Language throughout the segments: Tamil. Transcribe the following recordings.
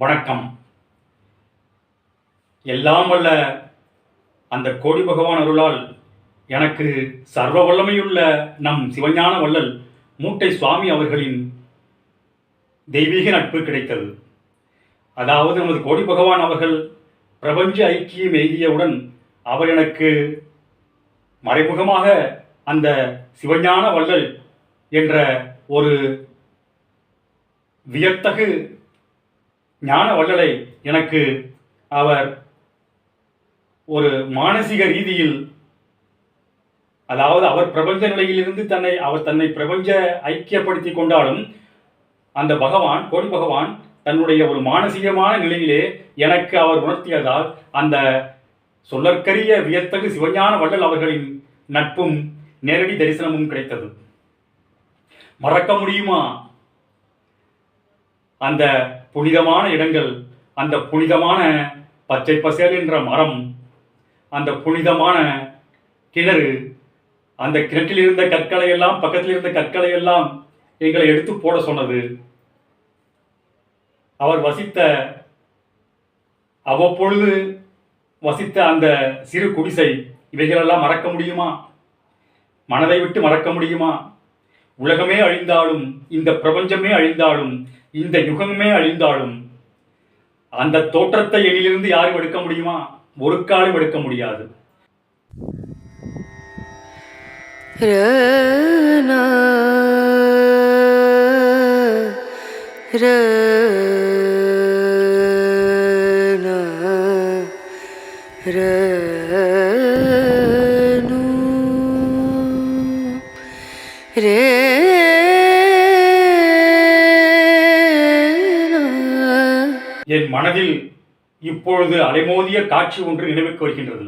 வணக்கம். எல்லாம் வல்ல அந்த கோடி பகவான் அருளால் எனக்கு சர்வ வல்லமையுள்ள நம் சிவஞான வள்ளல் மூட்டை சுவாமி அவர்களின் தெய்வீக நட்பு கிடைத்தது. அதாவது நமது கோடி பகவான் அவர்கள் பிரபஞ்ச ஐக்கியம் எழுதியவுடன் அவர் எனக்கு மறைமுகமாக அந்த சிவஞான வள்ளல் என்ற ஒரு வியத்தகு ஞான வள்ளலை எனக்கு அவர் ஒரு மானசீக ரீதியில் அதாவது அவர் பிரபஞ்ச நிலையிலிருந்து தன்னை அவர் தன்னை பிரபஞ்ச ஐக்கியப்படுத்தி கொண்டாலும் அந்த பகவான் கோடி பகவான் தன்னுடைய ஒரு மானசீகமான நிலையிலே எனக்கு அவர் உணர்த்தியதால் அந்த சொல்லற்கரிய வியத்தகு சிவஞான வள்ளல் அவர்களின் நட்பும் நேரடி தரிசனமும் கிடைத்தது. மறக்க முடியுமா? அந்த புனிதமான இடங்கள் அந்த புனிதமான பச்சை பசேல் என்ற மரம் அந்த புனிதமான கிணறு அந்த கிணற்றில் இருந்த கற்களை எல்லாம் பக்கத்தில் இருந்த கற்களை எல்லாம் எங்களை எடுத்து போட சொன்னது. அவர் வசித்த அவ்வப்பொழுது வசித்த அந்த சிறு குடிசை இவைகளெல்லாம் மறக்க முடியுமா? மனதை விட்டு மறக்க முடியுமா? உலகமே அழிந்தாலும் இந்த பிரபஞ்சமே அழிந்தாலும் இந்த யுகமே அழிந்தாலும் அந்த தோற்றத்தை எண்ணிலிருந்து யாரும் எடுக்க முடியுமா? ஒரு காலம் எடுக்க முடியாது. ரே என் மனதில் இப்பொழுது அலைமோதிய காட்சி ஒன்று நினைவுக்கு வருகின்றது.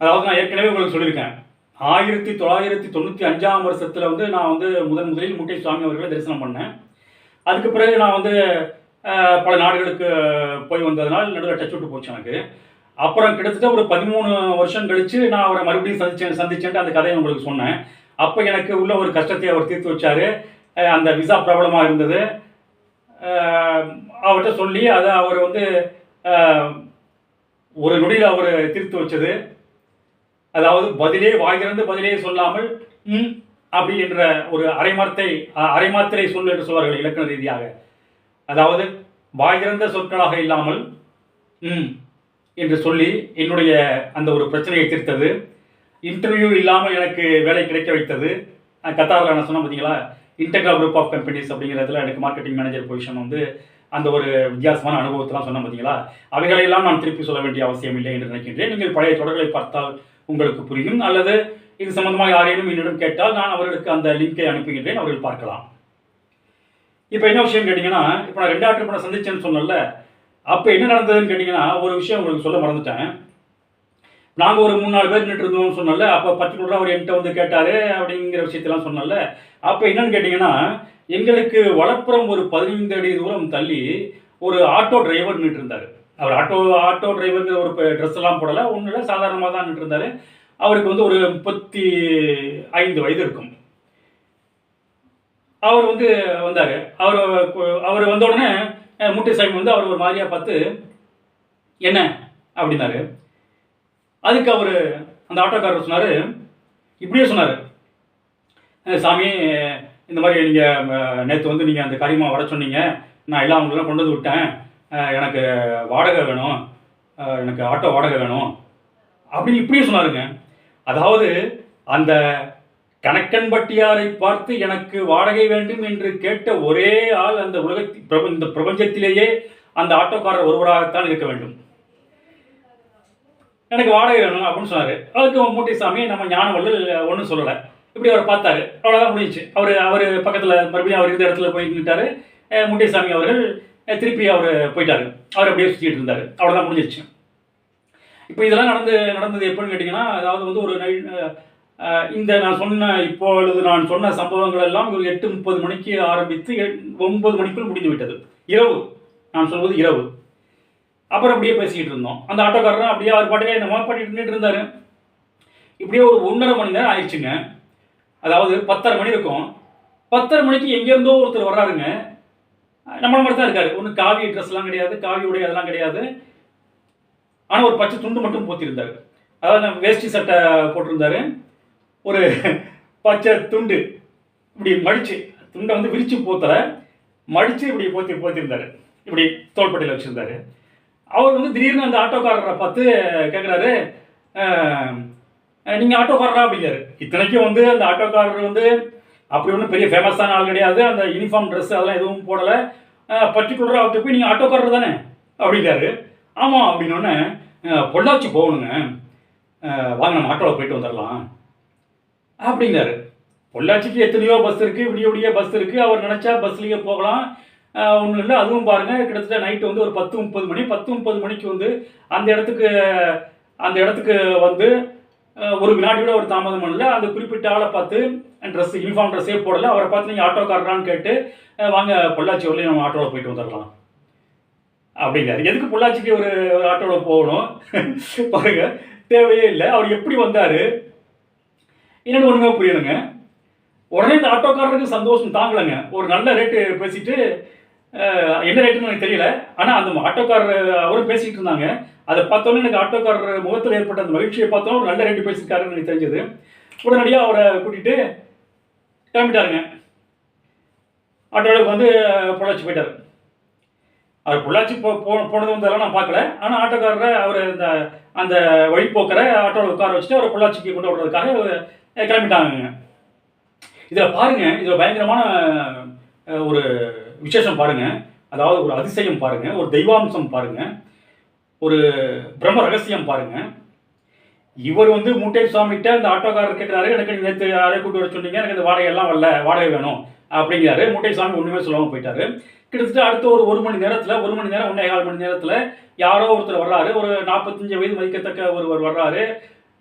அதாவது நான் ஏற்கனவே உங்களுக்கு சொல்லியிருக்கேன். ஆயிரத்தி தொள்ளாயிரத்தி தொண்ணூற்றி அஞ்சாம் வருஷத்தில் வந்து நான் வந்து முதன் முதலில் முட்டை சுவாமி அவர்களை தரிசனம் பண்ணேன். அதுக்கு பிறகு நான் வந்து பல நாடுகளுக்கு போய் வந்ததுனால் நடுவில் டச் விட்டு போச்சு எனக்கு. அப்புறம் கிட்டத்தட்ட ஒரு பதிமூணு வருஷம் கழித்து நான் அவரை மறுபடியும் சந்திச்சேன் சந்திச்சேன்ட்டு அந்த கதையை உங்களுக்கு சொன்னேன். அப்போ எனக்கு உள்ள ஒரு கஷ்டத்தை அவர் தீர்த்து வச்சார். அந்த விசா பிரபலமாக இருந்தது. அவர்கிட்ட சொல்லி அதை அவர் வந்து ஒரு நொடியில் அவர் தீர்த்து வச்சது. அதாவது பதிலே வாய்திறந்து பதிலே சொல்லாமல் ம் அப்படி என்ற ஒரு அரைமார்த்தை அரைமாத்திரை சொல் என்று சொல்வார்கள் இலக்கண ரீதியாக. அதாவது வாய்திறந்த சொற்களாக இல்லாமல் ம் என்று சொல்லி என்னுடைய அந்த ஒரு பிரச்சனையை தீர்த்தது. இன்டர்வியூ இல்லாமல் எனக்கு வேலை கிடைக்க வைத்தது. கத்தாரில் நான் சொன்னேன் பார்த்தீங்களா இன்டெக்ரா குரூப் ஆஃப் கம்பெனிஸ் அப்படிங்கிறதுல எனக்கு மார்க்கெட்டிங் மேனேஜர் பொசிஷன் வந்து அந்த ஒரு வித்தியாசமான அனுபவத்தெல்லாம் சொன்னேன் பார்த்தீங்களா அவைகளையெல்லாம் நான் திருப்பி சொல்ல வேண்டிய அவசியம் இல்லை என்று நினைக்கின்றேன். நீங்கள் பழைய தொடர்களை பார்த்தால் உங்களுக்கு புரியும். அல்லது இது சம்பந்தமாக யாரேனும் என்னிடம் கேட்டால் நான் அவர்களுக்கு அந்த லிங்கை அனுப்புகின்றேன். அவர்கள் பார்க்கலாம். இப்போ என்ன விஷயம் கேட்டிங்கன்னா இப்போ நான் ரெண்டாவது trip சந்திச்சேன்னு சொன்னேன்ல. அப்போ என்ன நடந்ததுன்னு கேட்டிங்கன்னா ஒரு விஷயம் உங்களுக்கு சொல்ல மறந்துட்டேன். நாங்கள் ஒரு மூணு நாலு பேர் நின்று இருந்தோம்னு சொன்னல அப்போ பர்டிகுலராக அவர் என்கிட்ட வந்து கேட்டார் அப்படிங்கிற விஷயத்தெல்லாம் சொன்னல அப்போ என்னன்னு கேட்டிங்கன்னா எங்களுக்கு வளப்புறம் ஒரு பதினைந்து அடி தூரம் தள்ளி ஒரு ஆட்டோ டிரைவர் நின்று இருந்தார். அவர் ஆட்டோ ஆட்டோ டிரைவருங்கிற ஒரு ட்ரெஸ் எல்லாம் போடலை ஒன்றும் இல்லை சாதாரணமாக தான் நின்று இருந்தார். அவருக்கு வந்து ஒரு முப்பத்தி ஐந்து வயது இருக்கும். அவர் வந்து வந்தார். அவர் அவர் வந்த உடனே முட்டை சாமி வந்து அவர் ஒரு மாதிரியாக பார்த்து என்ன? அப்படின்னாரு. அதுக்கு அவர் அந்த ஆட்டோக்காரர் சொன்னார் இப்படியே சொன்னார். சாமி இந்த மாதிரி நீங்கள் நேற்று வந்து நீங்கள் அந்த காரியமாக வர சொன்னீங்க. நான் எல்லாம் அவங்களெலாம் கொண்டு வந்து விட்டேன். எனக்கு வாடகை வேணும். எனக்கு ஆட்டோ வாடகை வேணும். அப்படின்னு இப்படியே சொன்னாருங்க. அதாவது அந்த கணக்கன்பட்டியாரை பார்த்து எனக்கு வாடகை வேண்டும் என்று கேட்ட ஒரே ஆள் அந்த உலக இந்த பிரபஞ்சத்திலேயே அந்த ஆட்டோக்காரர் ஒருவராகத்தான் இருக்க வேண்டும். எனக்கு வாடகை வேணும் அப்படின்னு சொன்னார். அதுக்கு மூட்டை சாமி நம்ம ஞானவள்ளல் ஒன்றும் சொல்லலை. இப்படி அவர் பார்த்தாரு. அவ்வளோதான் முடிஞ்சிச்சு. அவர் அவர் பக்கத்தில் மறுபடியும் அவர் இருந்த இடத்துல போய் நின்றுட்டாரு முட்டைசாமி அவர்கள் திருப்பி அவர் போயிட்டாரு. அவர் அப்படியே சுற்றிட்டு இருந்தார். அவ்வளோதான் முடிஞ்சிருச்சு இப்போ இதெல்லாம் நடந்து நடந்தது எப்படின்னு கேட்டிங்கன்னா அதாவது வந்து ஒரு நை இந்த நான் சொன்ன இப்பொழுது நான் சொன்ன சம்பவங்கள் எல்லாம் ஒரு எட்டு முப்பது மணிக்கு ஆரம்பித்து எட்- ஒன்பது மணிக்குள் முடிந்து விட்டது. இரவு. நான் சொல்வது இரவு. அப்புறம் அப்படியே பேசிக்கிட்டு இருந்தோம். அந்த ஆட்டோக்காரரும் அப்படியே அவர் பாட்டுக்கே இந்த மாதிரி பாட்டிட்டு நின்றுட்டு இருந்தார். இப்படியே ஒரு ஒன்றரை மணி நேரம் ஆயிடுச்சுங்க. அதாவது பத்தரை மணி இருக்கும். பத்தரை மணிக்கு எங்கேருந்தோ ஒருத்தர் வர்றாருங்க. நம்மள மாதிரி தான் இருக்காரு. ஒன்றும் காவி ட்ரெஸ்லாம் கிடையாது காவி உடை அதெல்லாம் கிடையாது. ஆனால் ஒரு பச்சை துண்டு மட்டும் போத்திருந்தாரு. அதாவது நம்ம வேஷ்டி சட்டை போட்டிருந்தாரு. ஒரு பச்சை துண்டு. இப்படி மடிச்சு துண்டை வந்து விரிச்சு போத்தலை. மடிச்சு இப்படி போத்தி போத்திருந்தாரு. இப்படி தோள்பட்டையில் வச்சிருந்தாரு. அவர் வந்து திடீர்னு அந்த ஆட்டோக்காரரை பார்த்து கேட்குறாரு நீங்கள் ஆட்டோக்காரரா? அப்படிங்கிறாரு. இத்தனைக்கும் வந்து அந்த ஆட்டோக்காரர் வந்து அப்படி ஒன்றும் பெரிய ஃபேமஸான ஆள் கிடையாது. அந்த யூனிஃபார்ம் ட்ரெஸ் அதெல்லாம் எதுவும் போடலை. பர்டிகுலராக அவர்கிட்ட போய் நீங்கள் ஆட்டோக்காரர் தானே? அப்படிங்கிறாரு. ஆமாம் அப்படின்னோடனே பொள்ளாச்சி போகணுங்க. வாங்க நம்ம ஆட்டோவில் போயிட்டு வந்துடலாம் அப்படிங்கிறாரு. பொள்ளாச்சிக்கு எத்தனையோ பஸ் இருக்குது விடிய விடிய பஸ் இருக்குது அவர் நினச்சா பஸ்லேயே போகலாம். ஒன்றும் இல்லை. அதுவும் பாருங்கள் கிட்டத்தட்ட நைட்டு வந்து ஒரு பத்து முப்பது மணி. பத்து முப்பது மணிக்கு வந்து அந்த இடத்துக்கு அந்த இடத்துக்கு வந்து ஒரு வினாடியோட ஒரு தாமதம் பண்ணல அந்த குறிப்பிட்ட ஆளை பார்த்து ட்ரெஸ் யூனிஃபார்ம் ட்ரெஸ்ஸே போடல. அவரை பார்த்து நீங்கள் ஆட்டோக்காரரான்னு கேட்டு வாங்க பொள்ளாச்சி வரலையும் நம்ம ஆட்டோவில் போயிட்டு வந்துடலாம் அப்படிங்கிறாரு. எதுக்கு பொள்ளாச்சிக்கு ஒரு ஒரு ஆட்டோவில் போகணும்? பாருங்க. தேவையே இல்லை. அவர் எப்படி வந்தார்? என்னென்னு ஒன்றுமே புரியணுங்க உடனே இந்த ஆட்டோக்காரருக்கு சந்தோஷம் தாங்கலைங்க. ஒரு நல்ல ரேட்டு பேசிட்டு என்ன ரேட்டுன்னு எனக்கு தெரியல. ஆனால் அந்த ஆட்டோக்காரர் அவரும் பேசிக்கிட்டு இருந்தாங்க. அதை பார்த்தோன்னே எனக்கு ஆட்டோக்காரர் முகத்தில் ஏற்பட்ட அந்த மகிழ்ச்சியை பார்த்தோம் ஒரு நல்ல ரேட்டு பேசியிருக்காருன்னு எனக்கு தெரிஞ்சது. உடனடியாக அவரை கூட்டிகிட்டு கிளம்பிட்டாருங்க. ஆட்டோவுக்கு வந்து பொள்ளாச்சி போயிட்டார். அவர் பொள்ளாச்சி போ போ- போனது வந்ததெல்லாம் நான் பார்க்கல. ஆனால் ஆட்டோக்காரரை அவர் இந்த அந்த வழிப்போக்கரை ஆட்டோவில் உட்கார வச்சுட்டு அவரை பொள்ளாச்சிக்கு கொண்டு விடுறதுக்காக கிளம்பிட்டாங்க இதில் பாருங்கள் இதில் பயங்கரமான ஒரு விசேஷம் பாருங்க அதாவது ஒரு அதிசயம் பாருங்க ஒரு தெய்வாம்சம் பாருங்க ஒரு பிரம்ம ரகசியம் பாருங்க. இவர் வந்து மூட்டை சுவாமிகிட்ட அந்த ஆட்டோக்காரர் கேட்குறாரு எனக்கு நேற்று யாரையும் கூட்டு வர சொன்னீங்க. எனக்கு இந்த வாடகை எல்லாம் வரல. வாடகை வேணும். அப்படிங்கிறாரு. மூட்டை சுவாமி ஒன்றுமே சொல்லாமல் போயிட்டாரு. கிட்டத்தட்ட அடுத்த ஒரு ஒரு மணி நேரத்தில் ஒரு மணி நேரம் ஒன்றே கால் மணி நேரத்தில் யாரோ ஒருத்தர் வர்றாரு. ஒரு நாற்பத்தஞ்சு வயது மதிக்கத்தக்க ஒருவர் வர்றாரு.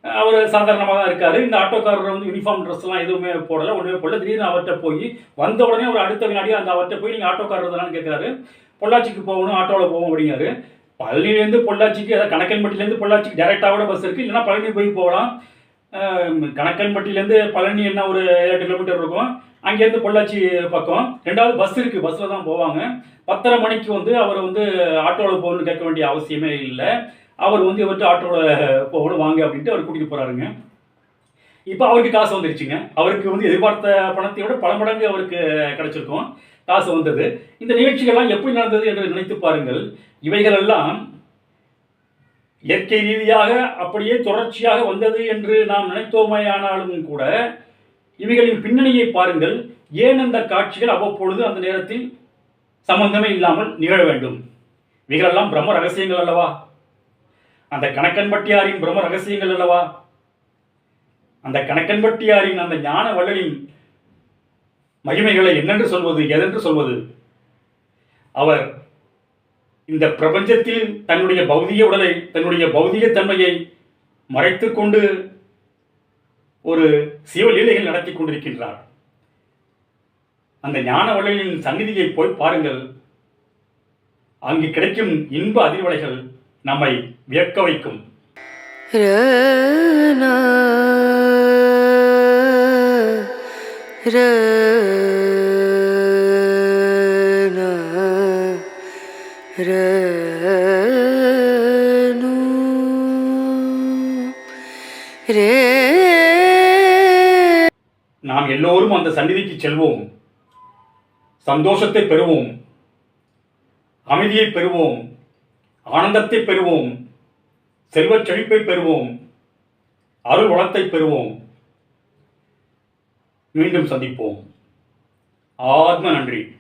அவர் சாதாரணமாக தான் இருக்காரு. இந்த ஆட்டோக்காரர் வந்து யூனிஃபார்ம் ட்ரெஸ்லாம் எதுவுமே போடல ஒன்றுமே போடல. திடீர்னு அவர்கிட்ட போய் வந்த உடனே ஒரு அடுத்த வினாடி அந்த அவர்கிட்ட போய் நீங்கள் ஆட்டோக்காரர் தானு கேட்குறாரு பொள்ளாச்சிக்கு போகணும் ஆட்டோவில் போவோம் அப்படிங்காரு பழனிலேருந்து பொள்ளாச்சிக்கு அதாவது கணக்கன்பட்டிலேருந்து பொள்ளாச்சிக்கு டேரெக்டாக கூட பஸ் இருக்குது இல்லைன்னா பழனி போய் போகலாம். கணக்கன்பட்டிலேருந்து பழனி என்ன ஒரு ஏழு கிலோமீட்டர் இருக்கும். அங்கேருந்து பொள்ளாச்சி பக்கம். ரெண்டாவது பஸ் இருக்குது பஸ்ஸில் தான் போவாங்க. பத்தரை மணிக்கு வந்து அவர் வந்து ஆட்டோவில் போகணும்னு கேட்க வேண்டிய அவசியமே இல்லை. அவர் வந்து இவர்கிட்ட ஆட்டோட போகணும் வாங்க அப்படின்ட்டு அவர் கூட்டிகிட்டு போகிறாருங்க இப்போ அவருக்கு காசு வந்துருச்சுங்க. அவருக்கு வந்து எதிர்பார்த்த பணத்தை விட பல மடங்கு அவருக்கு கிடைச்சிருக்கும். காசு வந்தது. இந்த நிகழ்ச்சிகள்லாம் எப்படி நடந்தது என்று நினைத்து பாருங்கள். இவைகளெல்லாம் இயற்கை ரீதியாக அப்படியே தொடர்ச்சியாக வந்தது என்று நாம் நினைத்தோமேயானாலும் கூட இவைகளின் பின்னணியை பாருங்கள். ஏன் அந்த காட்சிகள் அவ்வப்பொழுது அந்த நேரத்தில் சம்பந்தமே இல்லாமல் நிகழ வேண்டும்? இவைகளெல்லாம் பிரம்ம ரகசியங்கள் அல்லவா? அந்த கணக்கன்பட்டியாரின் பிரம்ம ரகசியங்கள் அல்லவா? அந்த கணக்கன்பட்டியாரின் அந்த ஞான வள்ளலின் மகிமைகளை என்னென்று சொல்வது எதென்று சொல்வது? அவர் இந்த பிரபஞ்சத்தில் தன்னுடைய பௌதிக உடலை தன்னுடைய பௌதிக தன்மையை மறைத்து கொண்டு ஒரு சிவலீலைகள் நடத்தி கொண்டிருக்கின்றார். அந்த ஞான வள்ளலின் சந்நிதியை போய் பாருங்கள். அங்கு கிடைக்கும் இன்ப அதிர்வலைகள் நம்மை வியக்க வைக்கும். நாம் எல்லோரும் அந்த சந்நிதிக்கு செல்வோம். சந்தோஷத்தை பெறுவோம். அமைதியை பெறுவோம். ஆனந்தத்தை பெறுவோம். செல்வச் செழிப்பை பெறுவோம் அருள் வளத்தை பெறுவோம். மீண்டும் சந்திப்போம். ஆத்ம நன்றி.